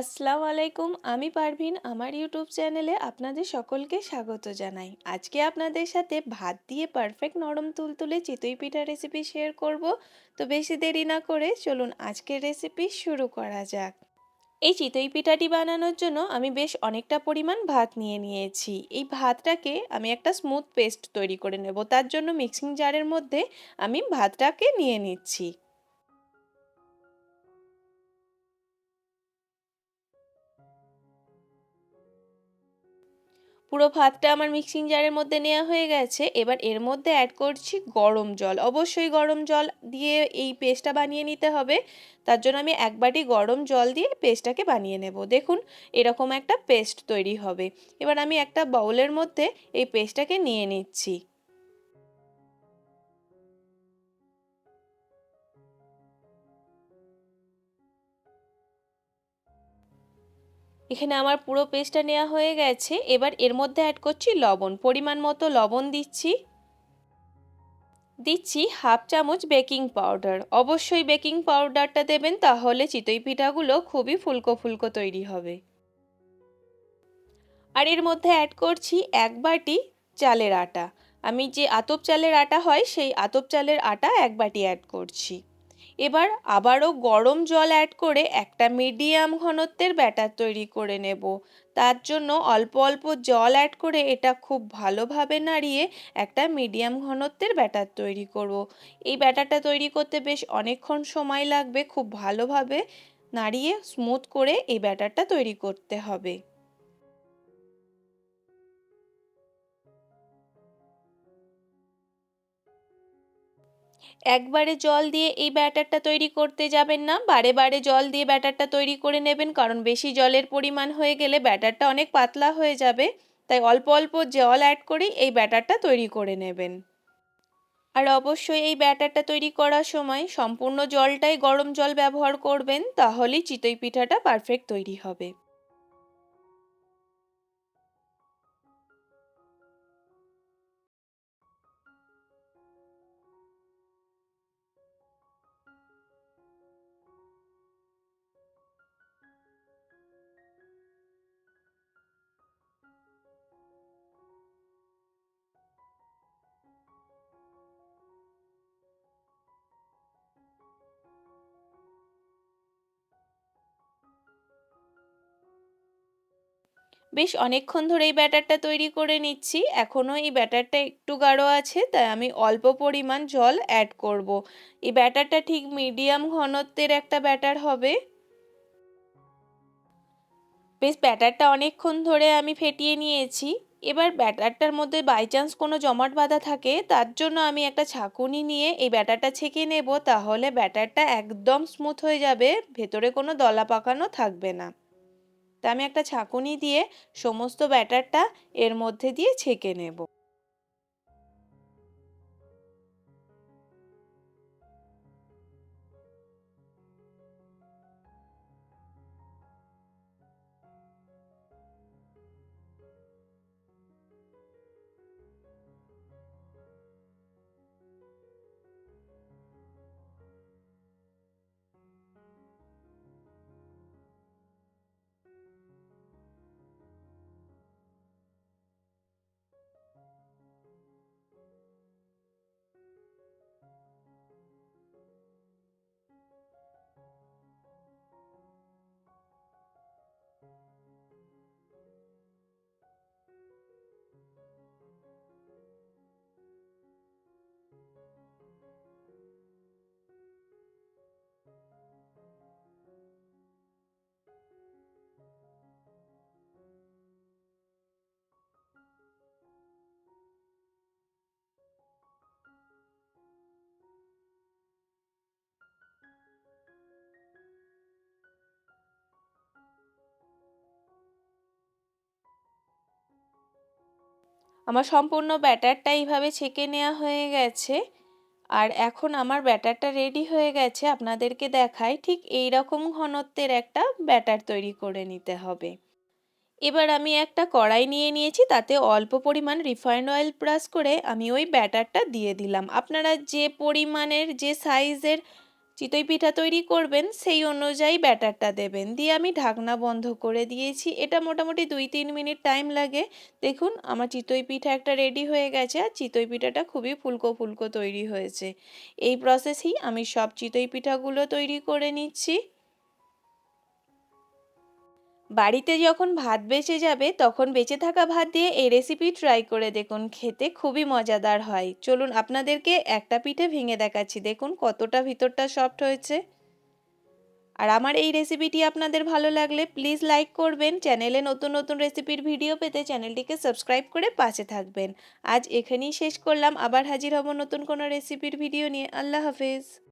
আসসালামু আলাইকুম, আমি পারভিন। আমার ইউটিউব চ্যানেলে আপনাদের সকলকে স্বাগত জানাই। আজকে আপনাদের সাথে ভাত দিয়ে পারফেক্ট নরম তুলতুলে চিতই পিঠা রেসিপি শেয়ার করব। তো বেশি দেরি না করে চলুন আজকের রেসিপি শুরু করা যাক। এই চিতই পিঠাটি বানানোর জন্য আমি বেশ অনেকটা পরিমাণ ভাত নিয়ে নিয়েছি। এই ভাতটাকে আমি একটা স্মুথ পেস্ট তৈরি করে নেব। তার জন্য মিক্সিং জারের মধ্যে আমি ভাতটাকে নিয়ে নিচ্ছি। পুরো ভাতটা আমার মিক্সিং জারের মধ্যে নেওয়া হয়ে গেছে। এবার এর মধ্যে অ্যাড করছি গরম জল। অবশ্যই গরম জল দিয়ে এই পেস্টটা বানিয়ে নিতে হবে। তার জন্য আমি এক বাটি গরম জল দিয়ে পেস্টটাকে বানিয়ে নেব। দেখুন, এরকম একটা পেস্ট তৈরি হবে। এবার আমি একটা বাউলের মধ্যে এই পেস্টটাকে নিয়ে নিচ্ছি। এখানে আমার পুরো পেস্টটা নেওয়া হয়ে গেছে। এবার এর মধ্যে অ্যাড করছি লবণ। পরিমাণ মতো লবণ দিচ্ছি। দিচ্ছি হাফ চামচ বেকিং পাউডার অবশ্যই বেকিং পাউডারটা দেবেন, তাহলে চিতই পিঠাগুলো খুবই ফুলকো ফুলকো তৈরি হবে। আর এর মধ্যে অ্যাড করছি এক বাটি চালের আটা। আমি যে আতপ চালের আটা হয়, সেই আতপ চালের আটা এক বাটি অ্যাড করছি। এবার আবারও গরম জল অ্যাড করে একটা মিডিয়াম ঘনত্বের ব্যাটার তৈরি করে নেব। তার জন্য অল্প অল্প জল অ্যাড করে এটা খুব ভালোভাবে নাড়িয়ে একটা মিডিয়াম ঘনত্বের ব্যাটার তৈরি করব। এই ব্যাটারটা তৈরি করতে বেশ অনেকক্ষণ সময় লাগবে। খুব ভালোভাবে নাড়িয়ে স্মুথ করে এই ব্যাটারটা তৈরি করতে হবে। একবারে জল দিয়ে এই ব্যাটারটা তৈরি করতে যাবেন না। বারে বারে জল দিয়ে ব্যাটারটা তৈরি করে নেবেন, কারণ বেশি জলের পরিমাণ হয়ে গেলে ব্যাটারটা অনেক পাতলা হয়ে যাবে। তাই অল্প অল্প জল অ্যাড করেই এই ব্যাটারটা তৈরি করে নেবেন। আর অবশ্যই এই ব্যাটারটা তৈরি করার সময় সম্পূর্ণ জলটাই গরম জল ব্যবহার করবেন, তাহলেই চিতই পিঠাটা পারফেক্ট তৈরি হবে। বেশ অনেকক্ষণ ধরে এই ব্যাটারটা তৈরি করে নিচ্ছি। এখনও এই ব্যাটারটা একটু গাঢ় আছে, তাই আমি অল্প পরিমাণ জল অ্যাড করব। এই ব্যাটারটা ঠিক মিডিয়াম ঘনত্বের একটা ব্যাটার হবে। বেশ, ব্যাটারটা অনেকক্ষণ ধরে আমি ফেটিয়ে নিয়েছি। এবার ব্যাটারটার মধ্যে বাই চান্স কোনো জমাট বাঁধা থাকে, তার জন্য আমি একটা ছাঁকুনি নিয়ে এই ব্যাটারটা ছেঁকে নেব। তাহলে ব্যাটারটা একদম স্মুথ হয়ে যাবে, ভেতরে কোনো দলা পাকানো থাকবে না। তা আমি একটা ছাঁকুনি দিয়ে সমস্ত ব্যাটারটা এর মধ্যে দিয়ে ছেঁকে নেব। আমার সম্পূর্ণ ব্যাটারটা এইভাবে ছেঁকে নেওয়া হয়ে গেছে। আর এখন আমার ব্যাটারটা রেডি হয়ে গেছে, আপনাদেরকে দেখাই ঠিক এই রকম ঘনত্বের একটা ব্যাটার তৈরি করে নিতে হবে। এবার আমি একটা কড়াই নিয়ে নিয়েছি, তাতে অল্প পরিমাণ রিফাইন্ড অয়েল ব্রাশ করে আমি ওই ব্যাটারটা দিয়ে দিলাম। আপনারা যে পরিমাণের, যে সাইজের চিতই পিঠা তৈরি করবেন, সেই অনুযায়ী ব্যাটারটা দেবেন। দিয়ে আমি ঢাকনা বন্ধ করে দিয়েছি। এটা মোটামুটি দুই তিন মিনিট টাইম লাগে। দেখুন, আমার চিতই পিঠা একটা রেডি হয়ে গেছে আর চিতই পিঠাটা খুবই ফুলকো ফুলকো তৈরি হয়েছে। এই প্রসেসেই আমি সব চিতই পিঠাগুলো তৈরি করে নিচ্ছি। বাড়িতে যখন ভাত বেঁচে যাবে, তখন বেঁচে থাকা ভাত দিয়ে এই রেসিপি ট্রাই করে দেখুন, খেতে খুবই মজাদার হয়। চলুন আপনাদেরকে একটা পিঠে ভেঙে দেখাচ্ছি, দেখুন কতটা ভিতরটা সফট হয়েছে। আর আমার এই রেসিপিটি আপনাদের ভালো লাগলে প্লিজ লাইক করবেন চ্যানেলে নতুন নতুন রেসিপির ভিডিও পেতে চ্যানেলটিকে সাবস্ক্রাইব করে পাশে থাকবেন। আজ এখানেই শেষ করলাম, আবার হাজির হব নতুন কোনো রেসিপির ভিডিও নিয়ে। আল্লাহ হাফেজ।